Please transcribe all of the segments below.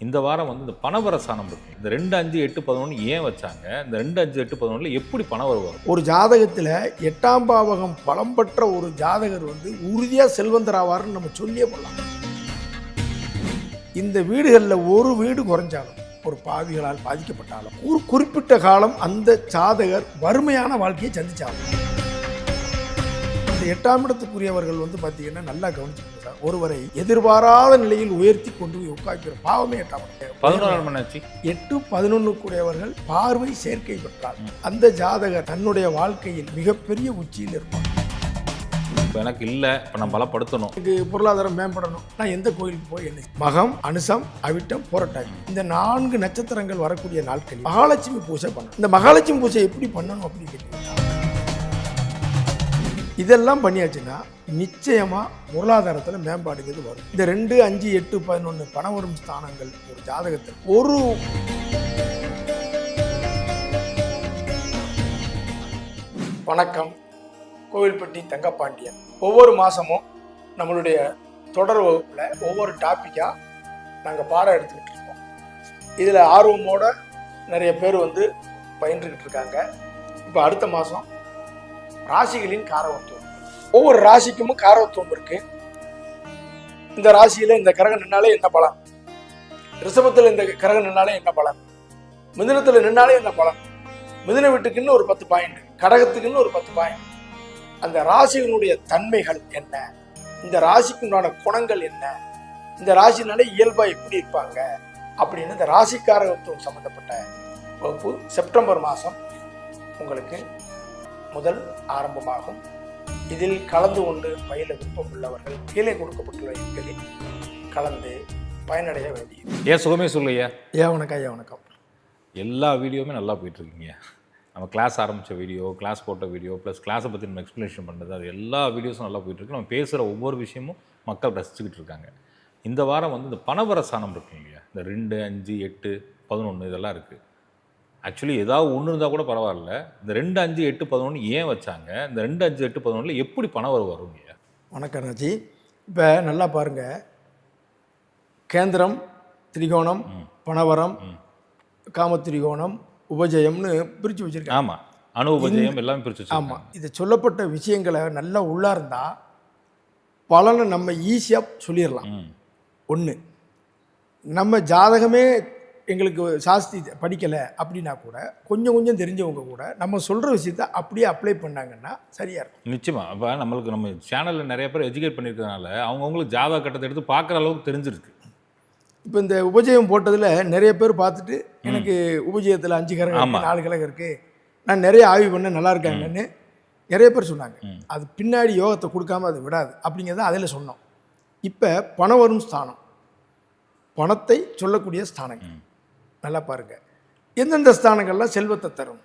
இந்த வாரம் வந்து இந்த பணவரசானம் இருக்கு இந்த ரெண்டு அஞ்சு எட்டு பதினொன்று ஏன் வச்சாங்க? இந்த ரெண்டு அஞ்சு எட்டு பதினொன்றில் எப்படி பணம் வரும் ஒரு ஜாதகத்தில் எட்டாம் பாவகம் பலம் பெற்ற ஒரு ஜாதகர் வந்து உறுதியாக செல்வந்தராவார்னு நம்ம சொல்லியே போடலாம். இந்த வீடுகளில் ஒரு வீடு குறைஞ்சாலும் ஒரு பாவிகளால் பாதிக்கப்பட்டாலும் ஒரு குறிப்பிட்ட காலம் அந்த ஜாதகர் வறுமையான வாழ்க்கையை சந்திச்சாலும் இந்த எட்டாம் இடத்துக்குரியவர்கள் வந்து பார்த்தீங்கன்னா நல்லா கவனிச்சுக்கணும் சார். ஒருவரை எதிர்பாராத நிலையில் உயர்த்தி கொண்டு போய் உட்காக்கிற பாவமே எட்டாம் பதினோராம் எட்டு பதினொன்று கூடியவர்கள் பார்வை சேர்க்கை பெற்றார் அந்த ஜாதகர் தன்னுடைய வாழ்க்கையில் மிகப்பெரிய உச்சியில் இருப்பார். இப்போ எனக்கு இல்லை. இப்போ நான் பலப்படுத்தணும். எனக்கு பொருளாதாரம் மேம்படணும். நான் எந்த கோயிலுக்கு போய் என்ன மகம் அனுசம் அவிட்டம் புரட்டாதி இந்த நான்கு நட்சத்திரங்கள் வரக்கூடிய நாட்களில் மகாலட்சுமி பூஜை பண்ணணும். இந்த மகாலட்சுமி பூஜை எப்படி பண்ணணும் அப்படின்னு கேட்டீங்கன்னா இதெல்லாம் பண்ணியாச்சுன்னா நிச்சயமாக பொருளாதாரத்தில் மேம்பாடுங்கிறது வரும். இந்த ரெண்டு அஞ்சு எட்டு பதினொன்று பணம் வரும் ஸ்தானங்கள் ஒரு ஜாதகத்தில். ஒரு வணக்கம். கோவில்பட்டி தங்கப்பாண்டியன். ஒவ்வொரு மாதமும் நம்மளுடைய தொடர் வகுப்பில் ஒவ்வொரு டாப்பிக்காக நாங்கள் பாடம் எடுத்துக்கிட்டு இருக்கோம். இதில் ஆர்வமோடு நிறைய பேர் வந்து பயின்றுக்கிட்டு இருக்காங்க. இப்போ அடுத்த மாதம் ராசிகளின் காரவத்துவம் ஒவ்வொரு ராசிக்கும் காரவத்துவம் இருக்கு. இந்த ராசியில் இந்த கிரகம் நின்னாலே என்ன பலன்? ரிஷபத்தில் இந்த கிரகம் நின்னாலே என்ன பலன்? மிதினத்தில் நின்னாலே என்ன பலன்? மிதின வீட்டுக்குன்னு ஒரு பத்து பாயிண்ட் கடகத்துக்குன்னு ஒரு பத்து பாயிண்ட் அந்த ராசிகளுடைய தன்மைகள் என்ன? இந்த ராசிக்கு உண்டான குணங்கள் என்ன? இந்த ராசினாலே இயல்பா எப்படி இருப்பாங்க? அப்படின்னு இந்த ராசிக்காரகத்துவம் சம்பந்தப்பட்ட வகுப்பு செப்டம்பர் மாதம் உங்களுக்கு முதல் ஆரம்பமாகும். இதில் கலந்து கொண்டு பயில விருப்பம் உள்ளவர்கள் கீழே கொடுக்கப்பட்டுள்ள எண்களில் கலந்து பயனடைய வேண்டியது. ஏன் சுகமே சொல்லையா ஏன் வணக்கம் ஐயா வணக்கம். எல்லா வீடியோவுமே நல்லா போயிட்டு இருக்கீங்க நம்ம கிளாஸ் ஆரம்பித்த வீடியோ கிளாஸ் போட்ட வீடியோ ப்ளஸ் கிளாஸை பற்றி நம்ம எக்ஸ்ப்ளனேஷன் பண்ணுறது அது எல்லா வீடியோஸும் நல்லா போயிட்டு இருக்கு நம்ம பேசுகிற ஒவ்வொரு விஷயமும் மக்கள் ரசிச்சுக்கிட்டு இருக்காங்க. இந்த வாரம் வந்து இந்த பணவரசானம் இருக்கு இல்லையா இந்த ரெண்டு அஞ்சு எட்டு பதினொன்று இதெல்லாம் இருக்குது ஆக்சுவலி ஏதாவது ஒன்று இருந்தால் கூட பரவாயில்ல. இந்த ரெண்டு அஞ்சு எட்டு பதினொன்று ஏன் வச்சாங்க? இந்த ரெண்டு அஞ்சு எட்டு பதினொன்றில் எப்படி பணவரவு வரும் இல்லையா வணக்கம் ராஜி. இப்போ நல்லா பாருங்க. கேந்திரம் திரிகோணம் பணவரம் காமத்திரிகோணம் உபஜயம்னு பிரித்து வச்சிருக்காங்க. ஆமாம் அணு உபஜயம் எல்லாமே வச்சிருக்காங்க. ஆமாம் இது சொல்லப்பட்ட விஷயங்களை நல்லா உள்ளார்ந்தா பலனை நம்ம ஈஸியாக சொல்லிடலாம். ஒன்று நம்ம ஜாதகமே எங்களுக்கு சாஸ்தி படிக்கலை அப்படின்னா கூட கொஞ்சம் கொஞ்சம் தெரிஞ்சவங்க கூட நம்ம சொல்கிற விஷயத்த அப்படியே அப்ளை பண்ணாங்கன்னா சரியாக இருக்கும். நிச்சயமா. அப்போ நம்மளுக்கு நம்ம சேனலில் நிறைய பேர் எஜுகேட் பண்ணியிருக்கனால அவங்கவுங்களுக்கு ஜாதக கட்டத்தை எடுத்து பார்க்குற அளவுக்கு தெரிஞ்சிருக்கு. இப்போ இந்த உபஜயம் போட்டதில் நிறைய பேர் பார்த்துட்டு எனக்கு உபஜயத்தில் அஞ்சு கரகம் நாலு கலகம் இருக்குது நான் நிறைய ஆய்வு பண்ண நல்லா இருக்காங்கன்னு நிறைய பேர் சொன்னாங்க. அது பின்னாடி யோகத்தை கொடுக்காம அது விடாது அப்படிங்கிறத அதில் சொன்னோம். இப்போ பணம் வரும் ஸ்தானம். பணத்தை சொல்லக்கூடிய ஸ்தானங்கள். நல்லா பாருங்க. எந்தெந்த ஸ்தானங்கள்லாம் செல்வத்தை தரும்.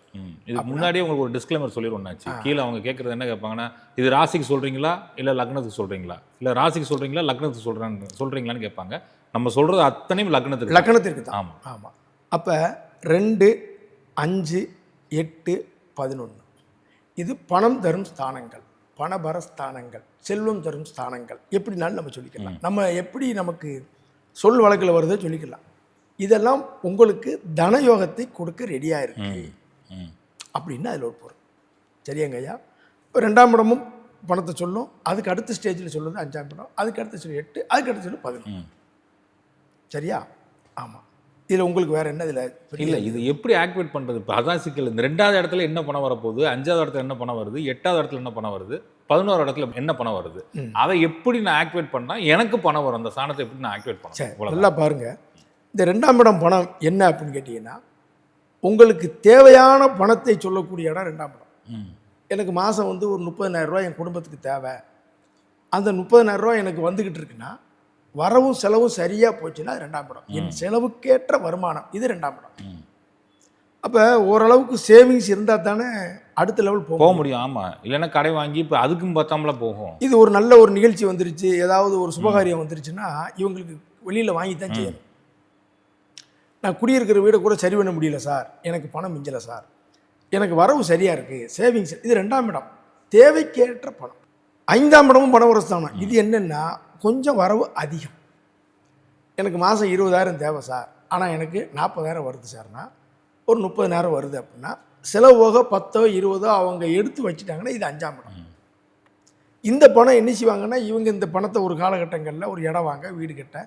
இதுக்கு முன்னாடியே உங்களுக்கு ஒரு டிஸ்க்ளைமர் சொல்லிடுவோம்னாச்சு கீழே அவங்க கேட்குறது என்ன கேட்பாங்கன்னா இது ராசிக்கு சொல்கிறீங்களா இல்லை லக்னத்துக்கு சொல்கிறீங்களா இல்லை ராசிக்கு சொல்கிறீங்களா லக்னத்துக்கு சொல்கிறாங்க சொல்கிறீங்களான்னு கேட்பாங்க. நம்ம சொல்கிறது அத்தனையும் லக்னத்துக்கு லக்கணத்திற்கு தான். ஆமாம் ஆமாம் அப்போ ரெண்டு அஞ்சு எட்டு பதினொன்று இது பணம் தரும் ஸ்தானங்கள். பணபர ஸ்தானங்கள். செல்வம் தரும் ஸ்தானங்கள். எப்படினாலும் நம்ம சொல்லிக்கலாம். நம்ம எப்படி நமக்கு சொல் வழக்கில் வருதோ சொல்லிக்கலாம். இதெல்லாம் உங்களுக்கு தனயோகத்தை கொடுக்க ரெடியாக இருக்கு. அப்படின்னு அதில் ஒரு பொருள். சரியாங்க ஐயா? இப்போ ரெண்டாம் இடமும் பணத்தை சொல்லும் அதுக்கு அடுத்த ஸ்டேஜில் சொல்லுறது அஞ்சாம் இடம் அதுக்கு அடுத்த சொல்லி எட்டு அதுக்கு அடுத்த சொல்லி பதினொன்று. சரியா? ஆமாம் இதில் உங்களுக்கு வேறு என்ன இதில் இல்லை இது எப்படி ஆக்டிவேட் பண்ணுறது இப்போ அதான் சிக்கல். இந்த ரெண்டாவது இடத்துல என்ன பணம் வரப்போகுது? அஞ்சாவது இடத்துல என்ன பணம் வருது? எட்டாவது இடத்துல என்ன பணம் வருது? பதினோரு இடத்துல என்ன பணம் வருது. அதை எப்படி நான் ஆக்டிவேட் பண்ணால் எனக்கு பணம் வரும்? அந்த சாணத்தை எப்படி நான் ஆக்டிவேட் பண்ணேன் நல்லா பாருங்க. இந்த ரெண்டாம் இடம் பணம் என்ன அப்படின்னு கேட்டிங்கன்னா உங்களுக்கு தேவையான பணத்தை சொல்லக்கூடிய இடம் ரெண்டாம் இடம். எனக்கு மாதம் வந்து ஒரு முப்பதனாயிரம் ரூபாய் என் குடும்பத்துக்கு தேவை. அந்த முப்பதனாயிரம் ரூபாய் எனக்கு வந்துக்கிட்டு இருக்குன்னா வரவும் செலவும் சரியாக போச்சுன்னா அது ரெண்டாம் இடம். என் செலவுக்கேற்ற வருமானம் இது ரெண்டாம் இடம். அப்போ ஓரளவுக்கு சேவிங்ஸ் இருந்தால் தானே அடுத்த லெவல் போக முடியும். ஆமா. இல்லைன்னா கடை வாங்கி இப்போ அதுக்கும் பத்தாமல போகும். இது ஒரு நல்ல ஒரு நிகழ்ச்சி வந்துருச்சு. ஏதாவது ஒரு சுபகாரியம் வந்துருச்சுன்னா இவங்களுக்கு வெளியில் வாங்கி தான் செய்யணும். நான் குடியிருக்கிற வீடை கூட சரி பண்ண முடியல சார். எனக்கு பணம் மிஞ்சலை சார். எனக்கு வரவு சரியாக இருக்குது சேவிங்ஸ் இது ரெண்டாம் இடம். தேவைக்கேற்ற பணம். ஐந்தாம் இடமும் பண வரஸ்தானம் இது என்னென்னா கொஞ்சம் வரவு அதிகம். எனக்கு மாதம் இருபதாயிரம் தேவை சார். ஆனால் எனக்கு நாற்பதாயிரம் வருது சார்னா ஒரு முப்பதாயிரம் வருது அப்படின்னா செலவு போக பத்தோ இருபதோ அவங்க எடுத்து வச்சுட்டாங்கன்னா இது அஞ்சாம் இடம். இந்த பணம் என்ன செய்வாங்கன்னா இவங்க இந்த பணத்தை ஒரு காலகட்டங்களில் ஒரு இடம் வாங்க வீடு கட்ட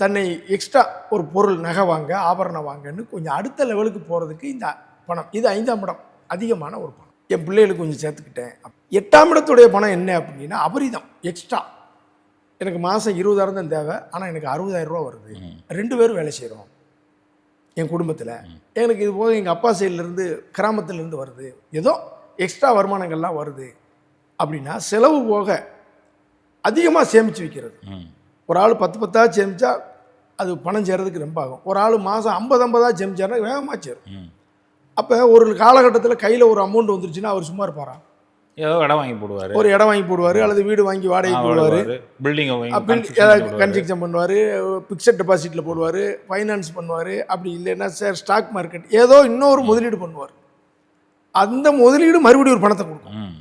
தன்னை எக்ஸ்ட்ரா ஒரு பொருள் நகை வாங்க ஆபரணம் வாங்கன்னு கொஞ்சம் அடுத்த லெவலுக்கு போகிறதுக்கு இந்த பணம் இது ஐந்தாம் இடம் அதிகமான ஒரு பணம். என் பிள்ளைகளுக்கு கொஞ்சம் சேர்த்துக்கிட்டேன். எட்டாம் இடத்துடைய பணம் என்ன அப்படின்னா அபரிதம் எக்ஸ்ட்ரா எனக்கு மாதம் இருபதாயிரம் தான் தேவை ஆனால் எனக்கு அறுபதாயிரம் ரூபா வருது. ரெண்டு பேரும் வேலை செய்கிறோம் என் குடும்பத்தில். எனக்கு இது போக எங்கள் அப்பா சைட்லேருந்து கிராமத்துலேருந்து வருது. ஏதோ எக்ஸ்ட்ரா வருமானங்கள்லாம் வருது. அப்படின்னா செலவு போக அதிகமாக சேமித்து வைக்கிறது. ஒரு ஆள் பத்து பத்தாக சேமிச்சா அது பணம் சேரதுக்கு ரொம்ப ஆகும். ஒரு ஆள் மாதம் ஐம்பது ஐம்பதாக சேமிச்சாருன்னா வேகமாக சேரும். அப்போ ஒரு காலகட்டத்தில் கையில் ஒரு அமௌண்ட் வந்துருச்சுன்னா அவர் சும்மா இருப்பாரா ஏதோ இடம் வாங்கி போடுவார். ஒரு இடம் வாங்கி போடுவார் அல்லது வீடு வாங்கி வாடகை போடுவார். பில்டிங் கன்ஸ்ட்ரக்ஷன் பண்ணுவார். பிக்சட் டெபாசிட்டில் போடுவார் ஃபைனான்ஸ் பண்ணுவார் அப்படி இல்லைன்னா சார் ஸ்டாக் மார்க்கெட் ஏதோ இன்னொரு முதலீடு பண்ணுவார். அந்த முதலீடு மறுபடியும் ஒரு பணத்தை கொடுக்கும். ம்.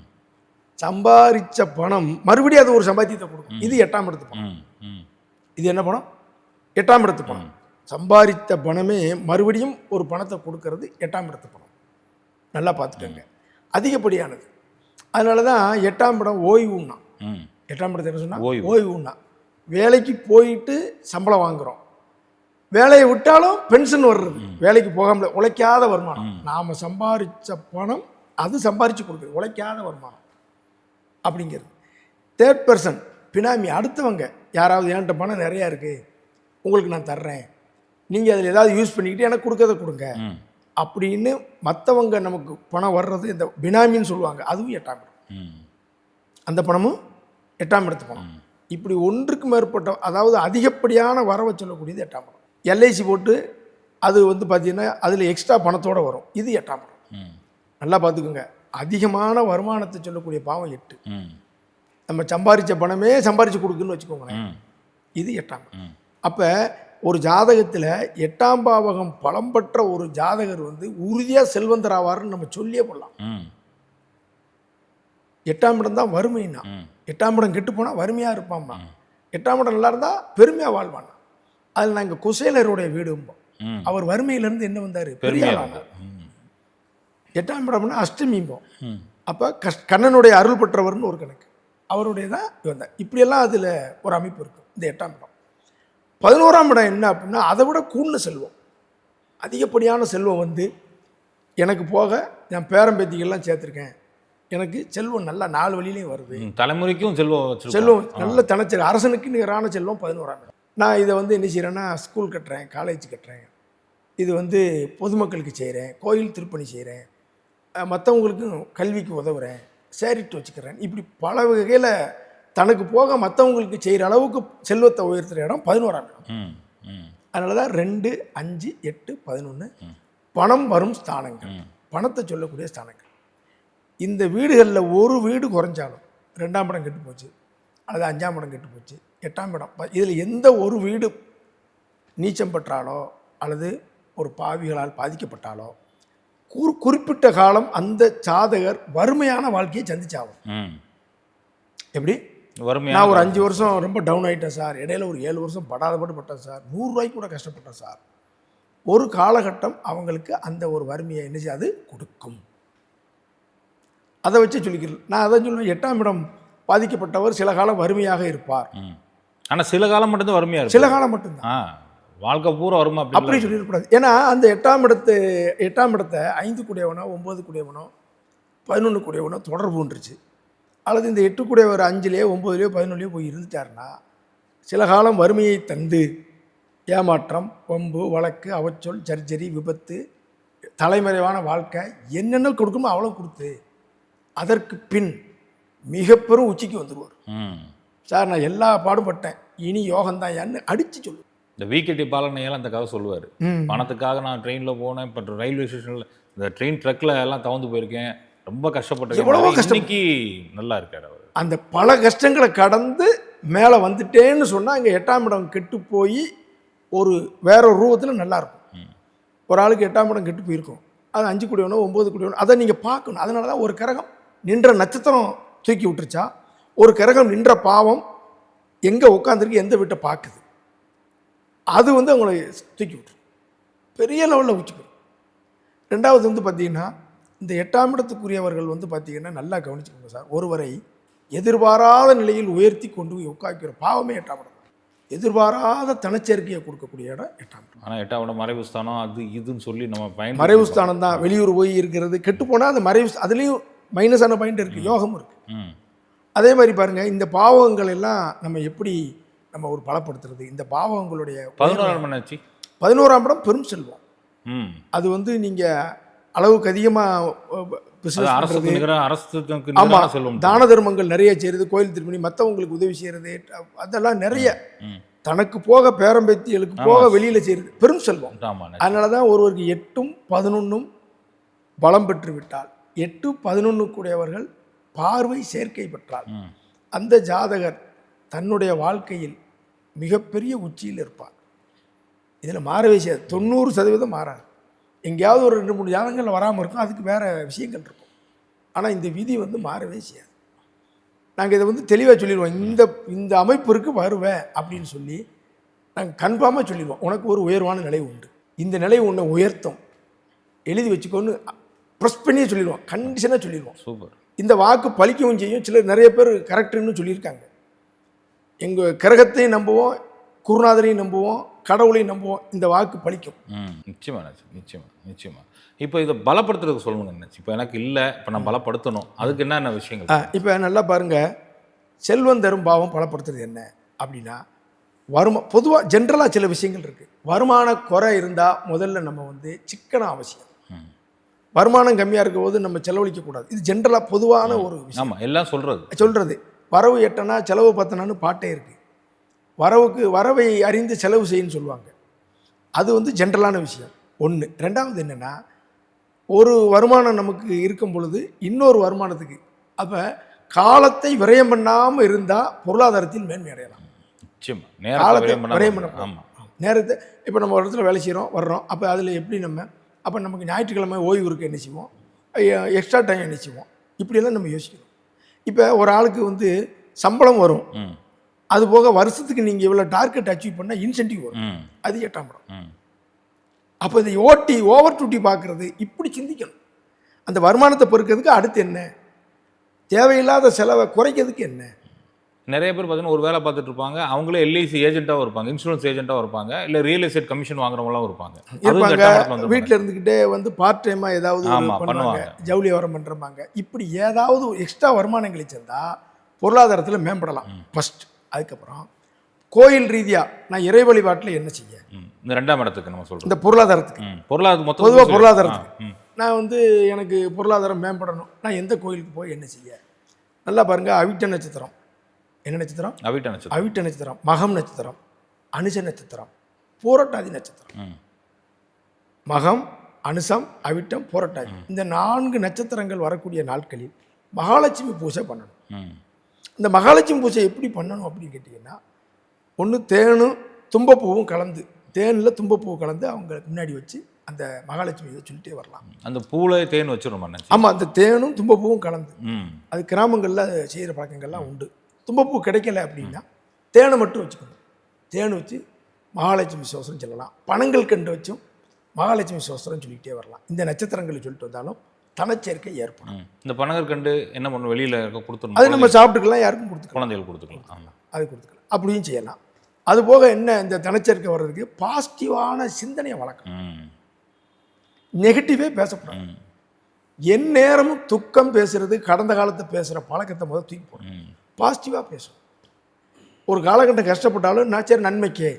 சம்பாரிச்ச பணம் மறுபடியும் அது ஒரு சம்பாத்தியத்தை கொடுக்கும். இது எட்டாம் இடத்து பணம். இது என்ன பணம்? எட்டாம் இடத்து பணம். சம்பாதித்த பணமே மறுபடியும் ஒரு பணத்தை கொடுக்கறது எட்டாம் இடத்து பணம். நல்லா பார்த்துக்கோங்க. அதிகப்படியானது. அதனால தான் எட்டாம் இடம் ஓய்வுன்னா. எட்டாம் இடத்துல என்ன சொன்னா? ஓய்வு. ஓய்வுன்னா. வேலைக்கு போயிட்டு சம்பளம் வாங்குறோம். வேலையை விட்டாலும் பென்ஷன் வர்றது. வேலைக்கு போகாமல உழைக்காத வருமானம். நாம் சம்பாரிச்ச பணம் அது சம்பாரிச்சு கொடுக்குறது உழைக்காத வருமானம். அப்படிங்கிறது. தேர்ட் பர்சன் பினாமி அடுத்தவங்க. யாராவது என்கிட்ட பணம் நிறையா இருக்குது உங்களுக்கு நான் தர்றேன். நீங்கள் அதில் ஏதாவது யூஸ் பண்ணிக்கிட்டு எனக்கு கொடுக்கறத கொடுங்க. அப்படின்னு மற்றவங்க நமக்கு பணம் வர்றது இந்த பினாமின்னு சொல்லுவாங்க. அதுவும் எட்டாம் இடம். அந்த பணமும் எட்டாம் இடத்து பணம். இப்படி ஒன்றுக்கு மேற்பட்ட அதாவது அதிகப்படியான வரவை சொல்லக்கூடியது எட்டாம் இடம். எல்ஐசி போட்டு அது வந்து பார்த்தீங்கன்னா அதில் எக்ஸ்ட்ரா பணத்தோட வரும். இது எட்டாம் இடம். ம். நல்லா பார்த்துக்கோங்க அதிகமான வருமானத்தை சொல்லக்கூடிய பாவம் எட்டு. நம்ம சம்பாரிச்ச பணமே சம்பாரிச்சு கொடுக்குன்னு வச்சுக்கோங்களேன். இது எட்டாம் அப்போ ஒரு ஜாதகத்தில் எட்டாம் பாவகம் பலம் பெற்ற ஒரு ஜாதகர் வந்து உறுதியாக செல்வந்தராவார்னு நம்ம சொல்லியே போடலாம். எட்டாம் இடம் தான் வறுமைன்னா. எட்டாம் இடம் கெட்டு போனால் வறுமையாக இருப்பாம்மா எட்டாம் இடம் நல்லா இருந்தால் பெருமையாக வாழ்வானா. அதில் நாங்கள் குசேலருடைய வீடும்போம் அவர் வறுமையிலேருந்து என்ன வந்தார்? பெரிய பெருமையாக ஆளானார் ம். எட்டாம் இடம்னா அஷ்டமிம்போம் அப்போ கஷ் கண்ணனுடைய அருள் பெற்றவர்னு ஒரு கணக்கு. அவருடைய தான் இவன் தான் இப்படியெல்லாம் அதில் ஒரு அமைப்பு இருக்கும் இந்த எட்டாம் இடம். பதினோராம் இடம் என்ன அப்படின்னா அதை விட கூடுன செல்வம். அதிகப்படியான செல்வம் வந்து எனக்கு போக என் பேரம்பேத்திகள்லாம் சேர்த்துருக்கேன். எனக்கு செல்வம் நல்லா நாலு வழியிலையும் வருது. தலைமுறைக்கும் செல்வம் செல்வம் நல்ல தனச்செல் அரசனுக்கு நிகரான செல்வம் பதினோராம் இடம். நான் இதை வந்து என்ன செய்கிறேன்னா ஸ்கூல் கட்டுறேன் காலேஜ் கட்டுறேன். இது வந்து பொதுமக்களுக்கு செய்கிறேன் கோயில் திருப்பணி செய்கிறேன் மற்றவங்களுக்கும் கல்விக்கு உதவுறேன். சேரிட்டு வச்சுக்கிறேன். இப்படி பல வகையில் தனக்கு போக மற்றவங்களுக்கு செய்கிற அளவுக்கு செல்வத்தை உயர்த்துகிற இடம் பதினோராம் இடம். அதனால தான் ரெண்டு அஞ்சு எட்டு பதினொன்று பணம் வரும் ஸ்தானங்கள். பணத்தை சொல்லக்கூடிய ஸ்தானங்கள். இந்த வீடுகளில் ஒரு வீடு குறைஞ்சாலும் ரெண்டாம் இடம் கெட்டு போச்சு அல்லது அஞ்சாம் இடம் கெட்டு போச்சு எட்டாம் இடம். இதில் எந்த ஒரு வீடு நீச்சம் பெற்றாலோ அல்லது ஒரு பாவிகளால் பாதிக்கப்பட்டாலோ குறி குறிப்பிட்ட காலம் அந்த சாதகர் வறுமையான வாழ்க்கையை சந்திச்சாகும். எப்படி? நான் ஒரு அஞ்சு வருஷம் ரொம்ப டவுன் ஆகிட்டேன் சார். இடையில ஒரு ஏழு வருஷம் படாத பட்டேன் சார். நூறுரூவாய்க்கு கூட கஷ்டப்பட்டேன் சார். ஒரு காலகட்டம் அவங்களுக்கு அந்த ஒரு வறுமையை என்ன செய்யாது கொடுக்கும். அதை வச்சு சொல்லிக்கிறேன். நான் அதை சொல்லுவேன் எட்டாம் இடம் பாதிக்கப்பட்டவர் சில காலம் வறுமையாக இருப்பார். ஆனால் சில காலம் மட்டும்தான் வறுமையாக சில காலம் மட்டும்தான். வாழ்க்கை பூரா வருமா அப்படி சொல்லிடக்கூடாது. ஏன்னா அந்த எட்டாம் இடத்து எட்டாம் இடத்தை ஐந்து கூடியவனோ ஒம்பது கூடியவனோ பதினொன்று கூடியவனோ தொடர்பு ஒன்றுச்சு அல்லது இந்த எட்டு கூடியவர் அஞ்சுலேயோ ஒம்பதுலேயோ பதினொன்றுலையோ போய் இருந்துட்டாருன்னா சில காலம் வறுமையை தந்து ஏமாற்றம் வம்பு வழக்கு அவச்சொல் சர்ஜரி விபத்து தலைமறைவான வாழ்க்கை என்னென்ன கொடுக்குமோ அவ்வளோ கொடுத்து அதற்கு பின் மிக பெரும் உச்சிக்கு வந்துடுவார் ம். சார் நான் எல்லா பாடுபட்டேன் இனி யோகம்தான் யான்னு அடித்து சொல்லு. இந்த விகேடி பாலனையெல்லாம் அந்த கதை சொல்லுவார். பணத்துக்காக நான் ட்ரெயினில் போனேன் இப்போ ரயில்வே ஸ்டேஷனில் இந்த ட்ரெயின் ட்ரக்கில் எல்லாம் தவந்து போயிருக்கேன். ரொம்ப கஷ்டம். இன்னைக்கு நல்லா இருக்காரு அவர். அந்த பல கஷ்டங்களை கடந்து மேலே வந்துட்டேன்னு சொன்னால் இங்கே எட்டாம் இடம் கெட்டு போய் ஒரு வேற ஒரு ரூபத்தில் நல்லா இருக்கும். ம். ஒரு ஆளுக்கு எட்டாம் இடம் கெட்டு போயிருக்கும். அது அஞ்சு குடியவனோ ஒம்பது குடியவனோ அதை நீங்கள் பார்க்கணும். அதனால தான் ஒரு கிரகம் நின்ற நட்சத்திரம் தூக்கி விட்டுருச்சா? ஒரு கிரகம் நின்ற பாவம் எங்கே உட்காந்துருக்கு எந்த வீட்டை பார்க்குது? அது வந்து அவங்களை தூக்கி விட்டுரும். பெரிய லெவலில் பெறும். ரெண்டாவது வந்து பார்த்தீங்கன்னா இந்த எட்டாம் இடத்துக்குரியவர்கள் வந்து பார்த்தீங்கன்னா நல்லா கவனிச்சுக்கோங்க சார். ஒருவரை எதிர்பாராத நிலையில் உயர்த்தி கொண்டு போய் உட்காக்கிற பாவமே எட்டாம் இடம். எதிர்பாராத தனச்சேர்க்கையை கொடுக்கக்கூடிய இடம் எட்டாம் இடம். ஆனால் எட்டாவோட மறைவு ஸ்தானம் அது இதுன்னு சொல்லி நம்ம பயன் மறைவு ஸ்தானம் தான். வெளியூர் போய் இருக்கிறது கெட்டு போனால் அந்த மறைவு அதுலேயும் மைனஸான பாயிண்ட் இருக்குது யோகம் இருக்குது அதே மாதிரி பாருங்கள் இந்த பாவங்கள் எல்லாம் நம்ம எப்படி நம்ம ஒரு பலப்படுத்துறது. இந்த பாவங்களுடைய பதினோராம் பதினோராம் இடம் பெரும் செல்வம். அது வந்து நீங்கள் அளவுக்கு அதிகமாக தான தர்மங்கள் நிறைய செய்கிறது கோயில் திருப்பணி மற்றவங்களுக்கு உதவி செய்கிறது அதெல்லாம் நிறைய. தனக்கு போக பேரம்பேத்திகளுக்கு போக வெளியில் செய்கிறது பெரும் செல்வம். ஆமாம் அதனால தான் ஒருவருக்கு எட்டும் பதினொன்றும் பலம் பெற்று விட்டால். எட்டு பதினொன்று கூடியவர்கள் பார்வை சேர்க்கை பெற்றால். அந்த ஜாதகர் தன்னுடைய வாழ்க்கையில் மிகப்பெரிய உச்சியில் இருப்பார் இதில் மாறவே செய்யாது. தொண்ணூறு சதவீதம் மாறாது. எங்கேயாவது ஒரு ரெண்டு மூணு ஜாதகங்கள் வராமல் இருக்கும். அதுக்கு வேறு விஷயங்கள் இருக்கும். ஆனால் இந்த விதி வந்து மாறவே செய்யாது. நாங்கள் இதை வந்து தெளிவாக சொல்லிடுவோம். இந்த இந்த அமைப்பிற்கு வருவேன் அப்படின்னு சொல்லி நாங்கள் கன்ஃபார்மாக சொல்லிடுவோம். உனக்கு ஒரு உயர்வான நிலை உண்டு. இந்த நிலை உன்னை உயர்த்தும். எழுதி வச்சுக்கோன்னு ப்ரெஸ் பண்ணியே சொல்லிடுவோம். கண்டிஷனாக சொல்லிடுவோம். சூப்பர். இந்த வாக்கு பலிக்கவும் செய்யும். சிலர் நிறைய பேர் கரெக்டுன்னு சொல்லியிருக்காங்க. எங்கள் கிரகத்தையும் நம்புவோம் குருநாதரையும் நம்புவோம் கடவுளையும் நம்புவோம் இந்த வாக்கு பலிக்கும். ம் நிச்சயமா நிச்சயம் நிச்சயமா. நிச்சயமா இப்போ இதை பலப்படுத்துறதுக்கு சொல்லுங்க இப்போ எனக்கு இல்லை இப்போ நான் பலப்படுத்தணும். அதுக்கு என்னென்ன விஷயங்கள்? இப்போ நல்லா பாருங்கள் செல்வம் தரும் பாவம் பலப்படுத்துறது என்ன அப்படின்னா வருமா பொதுவாக ஜென்ரலாக சில விஷயங்கள் இருக்குது வருமான குறை இருந்தால் முதல்ல நம்ம வந்து சிக்கனம் அவசியம். ம். வருமானம் கம்மியாக இருக்கும் போது நம்ம செலவழிக்கக்கூடாது. இது ஜென்ரலாக பொதுவான ஒரு விஷயம். ஆமாம் எல்லாம் சொல்கிறது சொல்கிறது வரவு எட்டனா செலவு பத்தனான்னு பாட்டே இருக்குது வரவுக்கு வரவை அறிந்து செலவு செய்யுன்னு சொல்லுவாங்க. அது வந்து ஜென்ரலான விஷயம். ஒன்று ரெண்டாவது என்னென்னா ஒரு வருமானம் நமக்கு இருக்கும் பொழுது இன்னொரு வருமானத்துக்கு. அப்போ காலத்தை விரயம் பண்ணாமல் இருந்தால் பொருளாதாரத்தில் மேன்மை அடையலாம். காலத்தை விரயம். பண்ணக்கூடாது. ஆமாம் நேரத்தை இப்போ நம்ம ஒரு இடத்துல வேலை செய்கிறோம் வர்றோம். அப்போ அதில் எப்படி நம்ம அப்போ நமக்கு ஞாயிற்றுக்கிழமை ஓய்வு இருக்க என்ன செய்வோம்? எக்ஸ்ட்ரா டைம் என்ன செய்வோம்? இப்படியெல்லாம் நம்ம யோசிக்கணும். இப்போ ஒரு ஆளுக்கு வந்து சம்பளம் வரும். அது போக வருஷத்துக்கு நீங்கள் இவ்வளோ டார்கெட் அச்சீவ் பண்ணால் இன்சென்டிவ் வரும். அது எட்டாம் இடம் ம். அப்போ இதை ஓட்டி ஓவர் டூட்டி பார்க்குறது இப்படி சிந்திக்கணும். அந்த வருமானத்தை பொறுக்கிறதுக்கு அடுத்து என்ன? தேவையில்லாத செலவை குறைக்கிறதுக்கு என்ன? நிறைய பேர் பார்த்தீங்கன்னா ஒரு வேலை பார்த்துட்டு இருப்பாங்க. அவங்களே எல்ஐசி ஏஜென்ட்டாகவும் இருப்பாங்க. இன்சூரன்ஸ் ஏஜென்ட்டாகவும் இருப்பாங்க. இல்லை ரியல் எஸ்டேட் கமிஷன் வாங்குறவங்களாம் இருப்பாங்க. இருப்பாங்க. வீட்டில் இருந்துக்கிட்டே வந்து பார்ட் டைமாக ஏதாவது பண்ணுவாங்க. ஜவுளி வியாபாரம் பண்ணுறப்பாங்க இப்படி ஏதாவது எக்ஸ்ட்ரா வருமானம் கிடைச்சிருந்தா பொருளாதாரத்தில் மேம்படலாம். ஃபர்ஸ்ட் அதுக்கப்புறம் கோயில் ரீதியாக நான் இறை வழிபாட்டில் என்ன செய்ய. இந்த ரெண்டாம் இடத்துக்கு நம்ம சொல்கிறோம் இந்த பொருளாதாரத்துக்கு. பொருளாதார பொதுவாக பொருளாதாரத்துக்கு. நான் வந்து எனக்கு பொருளாதாரம் மேம்படணும். நான் எந்த கோயிலுக்கு போய் என்ன செய்ய? நல்லா பாருங்க அவிட்ட நட்சத்திரம். என்ன நட்சத்திரம்? அவிட்ட நட்சத்திரம். அவிட்ட நட்சத்திரம் மகம் நட்சத்திரம் அனுச நட்சத்திரம் பூரட்டாதி நட்சத்திரம். மகம் அனுசம் அவிட்டம் பூரட்டாதி. இந்த நான்கு நட்சத்திரங்கள் வரக்கூடிய நாட்களில் மகாலட்சுமி பூஜை பண்ணணும். இந்த மகாலட்சுமி பூஜை எப்படி பண்ணணும் அப்படின்னு கேட்டிங்கன்னா ஒன்று தேனும் தும்பப்பூவும் கலந்து தேனில் தும்பப்பூ கலந்து அவங்க முன்னாடி வச்சு அந்த மகாலட்சுமி இதை சொல்லிட்டே வரலாம். அந்த பூல தேன் நினச்சி ஆமாம் அந்த தேனும் தும்பப்பூவும் கலந்து. அது கிராமங்களில் செய்கிற பழக்கங்கள்லாம் உண்டு. தும்பப்பூ கிடைக்கல அப்படின்னா தேனை மட்டும் வச்சுக்கணும். தேன் வச்சு மகாலட்சுமி சோஸ்திரம் சொல்லலாம். பனங்கள் கண்டு வச்சும் மகாலட்சுமி சோஸ்திரம் சொல்லிக்கிட்டே வரலாம். இந்த நட்சத்திரங்களை சொல்லிட்டு வந்தாலும் தனச்சேர்க்கை ஏற்படும். இந்த பனகற்கண்டு என்ன பண்ணும் வெளியில் கொடுத்துடணும். அது நம்ம சாப்பிட்டுக்கலாம் யாருக்கும் கொடுத்துக்கலாம். குழந்தைகள் கொடுத்துக்கலாம். அது கொடுத்துக்கலாம். அப்படியும் செய்யலாம். அது போக என்ன இந்த தனச்சேர்க்கை வர்றதுக்கு பாசிட்டிவான சிந்தனையை வளர்க்கணும். நெகட்டிவே பேசக்கூடாது. என் நேரமும் துக்கம் பேசுறது கடந்த காலத்தை பேசுகிற பழக்கத்தை முதல் தூக்கி போடணும். பாசிட்டிவாக பேசும். ஒரு காலகட்டம் கஷ்டப்பட்டாலும் நான் சரி நன்மைக்கே.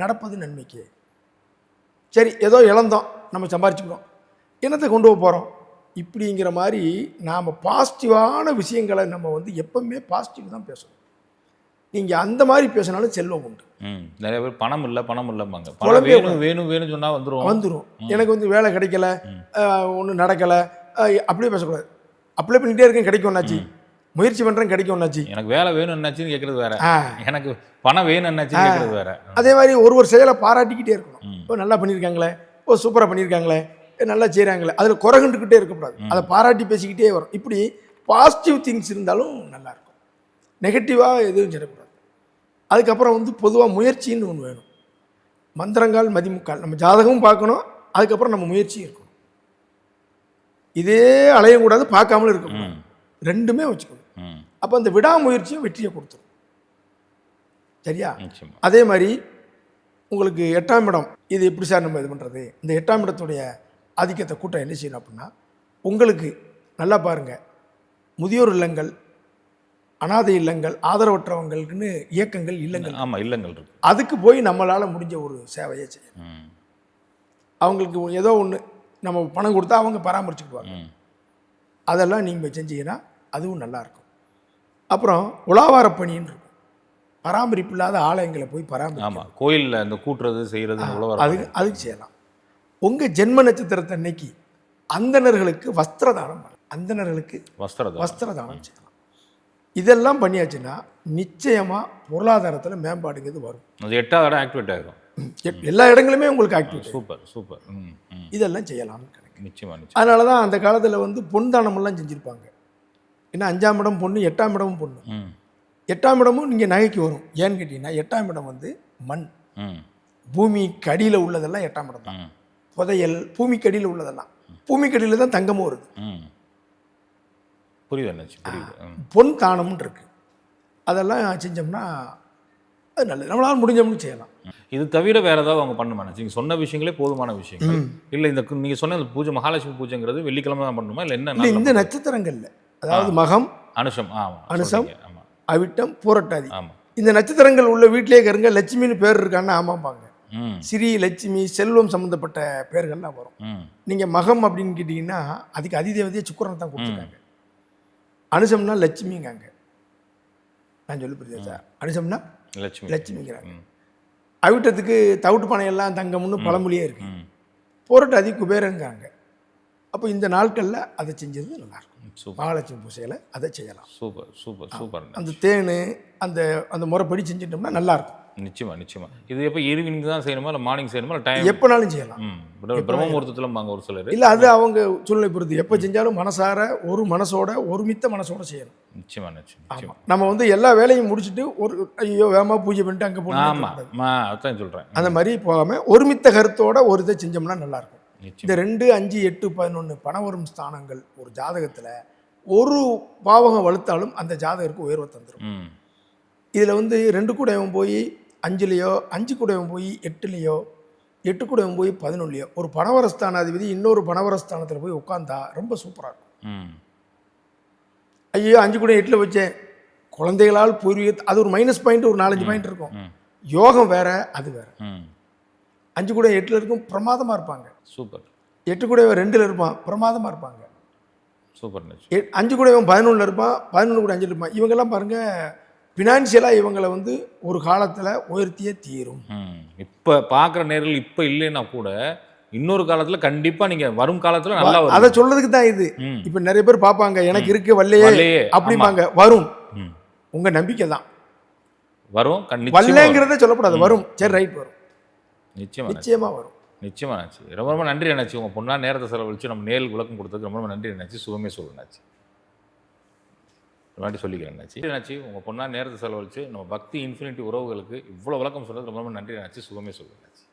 நடப்பது நன்மைக்கே. சரி ஏதோ இழந்தோம். நம்ம சம்பாரிச்சுக்கிறோம் என்னத்தை கொண்டு போக போகிறோம் இப்படிங்கிற மாதிரி நாம் பாசிட்டிவான விஷயங்களை நம்ம வந்து எப்பவுமே பாசிட்டிவ் தான் பேசணும். நீங்கள் அந்த மாதிரி பேசினாலும் செல்வம் உண்டு. நிறைய பேர் பணம் இல்லை பணம் இல்லைம்பாங்க. பணம் வேணும் வேணும் வேணும்னு சொன்னால் வந்துடும் வந்துடும் எனக்கு வந்து வேலை கிடைக்கல. ஒன்றும் நடக்கலை. அப்படியே பேசக்கூடாது. அப்ளை பண்ணிகிட்டே இருக்கேன் கிடைக்கும்னாச்சு. முயற்சி பண்ணுறேன் கிடைக்கும்னாச்சு எனக்கு வேலை வேணும் என்னாச்சுன்னு கேட்குறது வேற. எனக்கு பணம் வேணும் என்னாச்சுன்னு கேட்குறது வேற. அதே மாதிரி ஒரு ஒரு செயலை பாராட்டிக்கிட்டே இருக்கணும். ஓ நல்லா பண்ணியிருக்காங்களே. ஓ சூப்பராக பண்ணியிருக்காங்களே. நல்லா செய்கிறாங்களே அதில் குறைகண்டுக்கிட்டே இருக்கக்கூடாது. அதை பாராட்டி பேசிக்கிட்டே வரும். இப்படி பாசிட்டிவ் திங்ஸ் இருந்தாலும் நல்லாயிருக்கும் நெகட்டிவாக எதுவும் செய்யக்கூடாது அதுக்கப்புறம் வந்து பொதுவாக முயற்சின்னு ஒன்று வேணும். மந்திரங்கால் மதிமுக்கால் நம்ம ஜாதகமும் பார்க்கணும். அதுக்கப்புறம் நம்ம முயற்சியும் இருக்கணும். இதே அலையும் கூடாது பார்க்காமலும் இருக்கணும் ரெண்டுமே வச்சுக்கணும். அப்போ அந்த விடாமுயற்சியும் வெற்றியை கொடுத்துரும். சரியா? அதே மாதிரி உங்களுக்கு எட்டாம் இடம் இது எப்படி சார் நம்ம இது பண்ணுறது இந்த எட்டாம் இடத்துடைய ஆதிக்கத்தை கூட்டம் என்ன செய்யணும் அப்படின்னா உங்களுக்கு நல்லா பாருங்க முதியோர் இல்லங்கள் அனாதை இல்லங்கள் ஆதரவற்றவங்களுக்குன்னு இயக்கங்கள் இல்லங்கள். ஆமாம் இல்லங்கள் இருக்கு. அதுக்கு போய் நம்மளால் முடிஞ்ச ஒரு சேவையை செய்யணும். அவங்களுக்கு ஏதோ ஒன்று நம்ம பணம் கொடுத்தா அவங்க பராமரிச்சுக்குவாங்க. அதெல்லாம் நீங்கள் செஞ்சீங்கன்னா அதுவும் நல்லாயிருக்கும் அப்புறம் உலாவார பணின்னு இருக்கும். பராமரிப்பு இல்லாத ஆலயங்களை போய் பராமரி ஆமாம் கோயிலில் இந்த கூட்டுறது செய்கிறது அது அதுக்கு செய்யலாம். உங்கள் ஜென்ம நட்சத்திரத்தை அன்னைக்கு அந்தணர்களுக்கு வஸ்திர தானம் பண்ணலாம். அந்தணர்களுக்கு வஸ்திர தானம் செய்யலாம். இதெல்லாம் பண்ணியாச்சுன்னா நிச்சயமாக பொருளாதாரத்தில் மேம்பாடுங்கிறது வரும். அது எட்டாவது இடம் ஆக்டிவேட் ஆகிடும் எல்லா இடங்களுமே உங்களுக்கு ஆக்டிவிட்டி சூப்பர் சூப்பர். இதெல்லாம் செய்யலாம்னு கிடைக்கும் நிச்சயமா நிச்சயம். அதனால தான் அந்த காலத்தில் வந்து பொன் தானமெல்லாம் செஞ்சுருப்பாங்க. ஏன்னா அஞ்சாம் இடம் பொண்ணு எட்டாம் இடமும் பொண்ணு. எட்டாம் இடமும் நீங்கள் நகைக்கு வரும். ஏன்னு கேட்டிங்கன்னா எட்டாம் இடம் வந்து மண். பூமிக்கு அடியில் உள்ளதெல்லாம் எட்டாம் இடம் தான். புதையல் பூமிக்கு அடியில் உள்ளதெல்லாம். பூமிக்கு அடியில் தான் தங்கமும் வருது. புரியுது பொன் தானம்னு இருக்கு. அதெல்லாம் செஞ்சோம்னா அது நல்லது. நம்மளால் முடிஞ்சோம்னு செய்யலாம். இது தவிர வேற ஏதாவது அவங்க பண்ணுமா நீங்க சொன்ன விஷயங்களே போதுமான விஷயங்கள். இல்ல இந்த கு- நீங்க சொன்ன இந்த பூஜை மகாலட்சுமி பூஜைங்கிறது வெள்ளிக்கிழமை தான் பண்ணணுமா? இல்ல என்ன இந்த நட்சத்திரங்கள்ல. அதாவது மகம்? அனுஷம் அனுஷம். அவிட்டம் பூரட்டாதி. இந்த நட்சத்திரங்கள் உள்ள வீட்டிலே இருங்க லட்சுமின்னு பேர் இருக்கான்னு ஆமாம்பாங்க. ஸ்ரீ லட்சுமி செல்வம் சம்மந்தப்பட்ட பேர்கள்லாம் வரும். நீங்கள் மகம் அப்படின்னு கேட்டிங்கன்னா அதுக்கு அதிதேவதையை சுக்கரனை தான் கொடுத்துருக்காங்க. அனுசம்னா லட்சுமிங்காங்க. நான் சொல்லி புரியுதா சார்? அனுசம்னா லட்சுமி. லட்சுமிங்கிறாங்க. அவிட்டத்துக்கு தவிட்டு பனையெல்லாம் தங்கம்னு பழமொழியே இருக்கு. ம். போராட்டாதி குபேரங்காங்க அப்போ இந்த நாட்களில் அதை செஞ்சது நல்லாயிருக்கும் மகாலட்சுமி பூஜையில் அதை செய்யலாம். சூப்பர் சூப்பர் சூப்பர் அந்த தேன் அந்த அந்த முறைப்படி செஞ்சிட்டோம்னா நல்லாயிருக்கும். நிச்சயமா நிச்சயமா. இது எப்போ ஈவினிங் தான் செய்யணுமா இல்லை மார்னிங் செய்யணுமா இல்லை டைம் எப்போனாலும் செய்யலாம். பிரம்ம முகூர்த்தத்தில் வாங்க ஒரு சிலர். இல்லை அது அவங்க சூழ்நிலை பொறுத்து. எப்போ செஞ்சாலும் மனசார ஒரு மனசோட ஒருமித்த மனசோட செய்யணும். நிச்சயமா நிச்சயம் நம்ம வந்து எல்லா வேலையும் முடிச்சுட்டு ஒரு ஐயோ வேகமாக பூஜை பண்ணிட்டு அங்கே போகணும் ஆ அதான் சொல்றேன். அந்த மாதிரி போகாமல் ஒருமித்த கருத்தோட ஒரு இதை செஞ்சோம்னா நல்லாயிருக்கும். இந்த ரெண்டு அஞ்சு எட்டு பதினொன்று பணம் வரும் ஸ்தானங்கள் ஒரு ஜாதகத்தில் ஒரு பாவகம் வலுத்தாலும் அந்த ஜாதகருக்கு உயர்வை தந்துடும் இதில் வந்து ரெண்டு கூடவன் போய் அஞ்சுலேயோ அஞ்சு கூடவன் போய் எட்டுலேயோ எட்டு கூடவன் போய் பதினொன்றுலையோ ஒரு பணவரஸ்தானாதிபதி இன்னொரு பணவரஸ்தானத்தில் போய் உட்காந்தா ரொம்ப சூப்பராக இருக்கும். ஐயோ அஞ்சு கூட எட்டில் வச்சேன். குழந்தைகளால் பூர்வீக அது ஒரு மைனஸ் பாயிண்ட் ஒரு நாலஞ்சு பாயிண்ட் இருக்கும். யோகம் வேற அது வேற. அஞ்சு கூட எட்டில் இருக்கும் பிரமாதமாக இருப்பாங்க. சூப்பர். எட்டு கூட ரெண்டில் இருப்பான் பிரமாதமாக இருப்பாங்க. சூப்பர் அஞ்சு கூட இவன் பதினொன்றில் இருப்பான் பதினொன்று கூட அஞ்சில் இருப்பான். இவங்கெல்லாம் பாருங்கள் ஃபினான்ஷியலாக இவங்களை வந்து ஒரு காலத்தில் உயர்த்தியே தீரும். இப்போ பார்க்குற நேரில் இப்போ இல்லைன்னா கூட இன்னொரு காலத்தில் கண்டிப்பாக நீங்கள் வரும் காலத்தில் நல்லா அதை சொல்றதுக்கு தான் இது. இப்போ நிறைய பேர் பார்ப்பாங்க எனக்கு இருக்கு வல்லையே. அப்படிம்பாங்க. வரும். உங்கள் நம்பிக்கை தான். வரும். வல்லைங்கிறத சொல்லக்கூடாது வரும். சரி ரைட் வரும். நிச்சயமா நிச்சயம். நிச்சயமாக வரும். நிச்சயமா நினச்சி ரொம்ப ரொம்ப நன்றி நினச்சி உங்கள் பொண்ணா நேரத்தை செலவழிச்சு நம்ம நேரில் விளக்கம் கொடுத்ததுக்கு ரொம்ப ரொம்ப நன்றி நினச்சி சுகமே சொல்லுனாச்சு வாட்டி சொல்லிக்கிறேன் நினச்சி நினச்சி உங்கள் பொண்ணா நேரத்தை செலவழிச்சு நம்ம பக்தி இன்ஃபினிட்டி உறவுகளுக்கு இவ்வளோ விளக்கம் சொல்றது ரொம்ப ரொம்ப நன்றி நினச்சி சுகமே சொல்லுனாச்சு